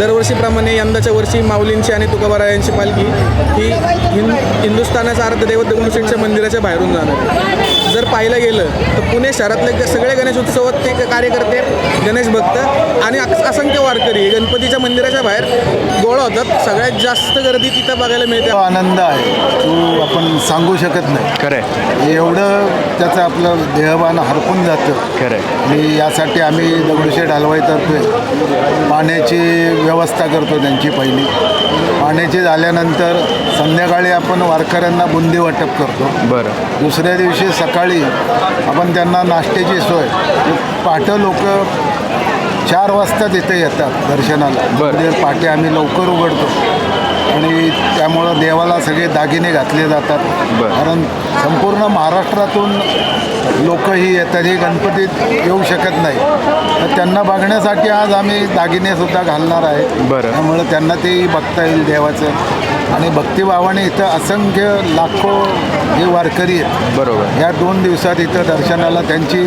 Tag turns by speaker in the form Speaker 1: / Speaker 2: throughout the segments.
Speaker 1: दरवर्षीप्रमाणे यंदाच्या वर्षी माऊलींची आणि तुकाबारायांची पालखी ही हिंद हिंदुस्थानाचा अर्धदैवत दगडूशेठच्या मंदिराच्या बाहेरून जाणार जर पाहायला गेलं तर पुणे शहरातले सगळे गणेश उत्सवात ते कार्यकर्ते गणेश भक्त आणि असंख्य वारकरी गणपतीच्या मंदिराच्या बाहेर गोळा होतात. सगळ्यात जास्त गर्दी तिथं बघायला मिळते.
Speaker 2: आनंद आहे. तू आपण सांगू शकत नाही.
Speaker 3: खरंय
Speaker 2: एवढं त्याचं आपलं देहभान हरपून जातं.
Speaker 3: खरंय
Speaker 2: आणि यासाठी आम्ही दगडूशेठ हलवाईतर्फे पाण्याची व्यवस्था करतो त्यांची पहिली. पाण्याची झाल्यानंतर संध्याकाळी आपण वारकऱ्यांना बुंदी वाटप करतो.
Speaker 3: बरं.
Speaker 2: दुसऱ्या दिवशी सकाळी आपण त्यांना नाश्त्याची सोय. पहाटे लोक चार वाजता तिथे येतात दर्शनाला.
Speaker 3: बरं.
Speaker 2: म्हणजे पहाटे आम्ही लवकर उघडतो. आणि त्यामुळं देवाला सगळे दागिने घातले जातात. कारण संपूर्ण महाराष्ट्रातून लोक ही येतात ही गणपतीत येऊ शकत नाही तर त्यांना बघण्यासाठी आज आम्ही दागिने सुद्धा घालणार आहे
Speaker 3: बरं.
Speaker 2: त्यामुळं त्यांना तेही बघता येईल देवाचं आणि भक्तिभावाने इथं असंख्य लाखो हे वारकरी आहेत.
Speaker 3: बरोबर.
Speaker 2: या दोन दिवसात इथं दर्शनाला त्यांची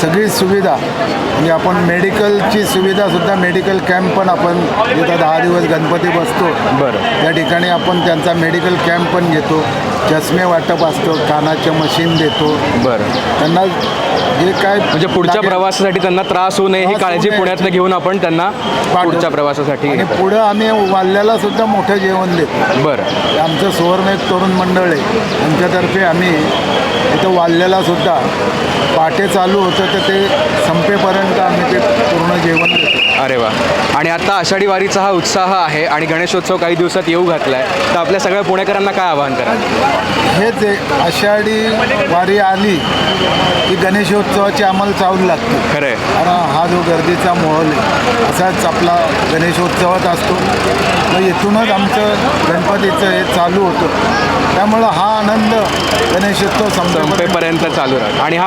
Speaker 2: सगळी सुविधा म्हणजे आपण मेडिकलची सुविधासुद्धा मेडिकल कॅम्प पण आपण इथं दहा दिवस गणपती बसतो.
Speaker 3: बरं.
Speaker 2: त्या ठिकाणी आपण त्यांचा मेडिकल कॅम्प पण घेतो. चष्मे वाटप असतो कानाचे मशीन देतो.
Speaker 3: बरं.
Speaker 2: त्यांना जे काय
Speaker 3: म्हणजे पुढच्या
Speaker 2: लागेल-
Speaker 3: प्रवासासाठी त्यांना त्रास होऊ नये ही
Speaker 2: त्रास होऊ
Speaker 3: काळजी
Speaker 2: नये.
Speaker 3: पुण्यातनं घेऊन आपण त्यांना पुढच्या प्रवासासाठी
Speaker 2: आणि. पुढं आम्ही वाल्याला सुद्धा मोठं जेवण देतो.
Speaker 3: बरं.
Speaker 2: आमचं सुवर्ण एक तरुण मंडळ आहे. त्यांच्यातर्फे आम्ही इथं वाल्याला सुद्धा पाटे चालू होतं तर ते संपेपर्यंत आम्ही ते पूर्ण जेवण देतो
Speaker 3: अरे वा. आणि आता आषाढी वारीचा हा उत्साह आहे आणि गणेशोत्सव काही दिवसात येऊ घातलाय. तर आपल्या सगळ्या पुणेकरांना काय आवाहन कराल
Speaker 2: हेच आहे आषाढी वारी आली की गणेशोत्सवाची अंमल चावू लागते.
Speaker 3: खरंय.
Speaker 2: कारण हा जो गर्दीचा माहोल आहे असाच आपला गणेशोत्सवात असतो. मग इथूनच आमचं गणपतीचं हे चालू होतं. त्यामुळं हा आनंद गणेशोत्सव
Speaker 3: संपेपर्यंत चालू राहत. आणि हा